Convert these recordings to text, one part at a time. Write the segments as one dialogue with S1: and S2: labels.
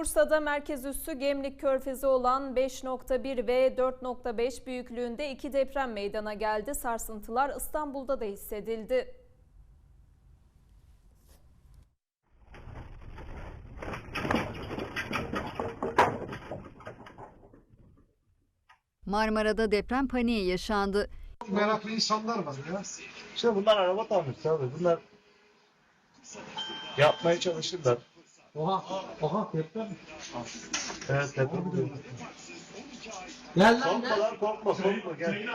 S1: Bursa'da merkez üssü Gemlik Körfezi olan 5.1 ve 4.5 büyüklüğünde iki deprem meydana geldi. Sarsıntılar İstanbul'da da hissedildi.
S2: Marmara'da deprem paniği yaşandı.
S3: meraklı insanlar var ya.
S4: İşte bunlar araba tamircisi abi. Bunlar yapmaya çalışırlar.
S3: Oha, oha deprem.
S4: Evet deprem oluyor.
S3: Gel lan
S4: Korkma lan korkma korkma gel.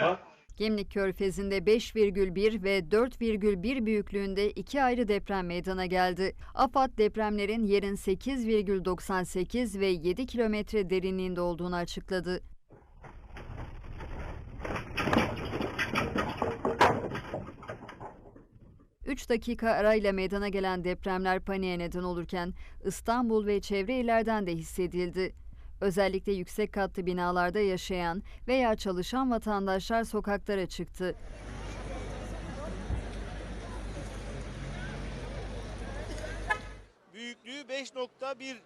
S4: Bak
S2: Gemlik Körfezi'nde 5,1 ve 4,1 büyüklüğünde iki ayrı deprem meydana geldi. AFAD depremlerin yerin 8,98 ve 7 kilometre derinliğinde olduğunu açıkladı. Üç dakika arayla meydana gelen depremler paniğe neden olurken İstanbul ve çevre illerden de hissedildi. Özellikle yüksek katlı binalarda yaşayan veya çalışan vatandaşlar sokaklara çıktı.
S5: Büyüklüğü 5.1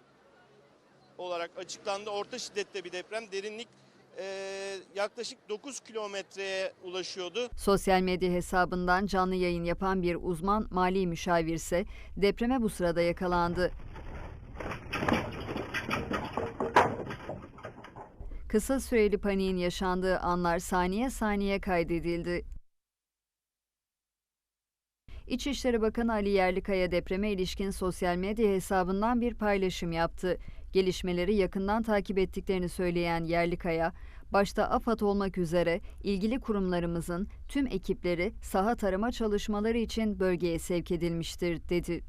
S5: olarak açıklandı. Orta şiddette bir deprem. Derinlik yaklaşık 9 kilometreye ulaşıyordu.
S2: Sosyal medya hesabından canlı yayın yapan bir uzman mali müşavir ise depreme bu sırada yakalandı. Kısa süreli paniğin yaşandığı anlar saniye saniye kaydedildi. İçişleri Bakanı Ali Yerlikaya depreme ilişkin sosyal medya hesabından bir paylaşım yaptı. Gelişmeleri yakından takip ettiklerini söyleyen Yerlikaya, başta AFAD olmak üzere ilgili kurumlarımızın tüm ekipleri saha tarama çalışmaları için bölgeye sevk edilmiştir dedi.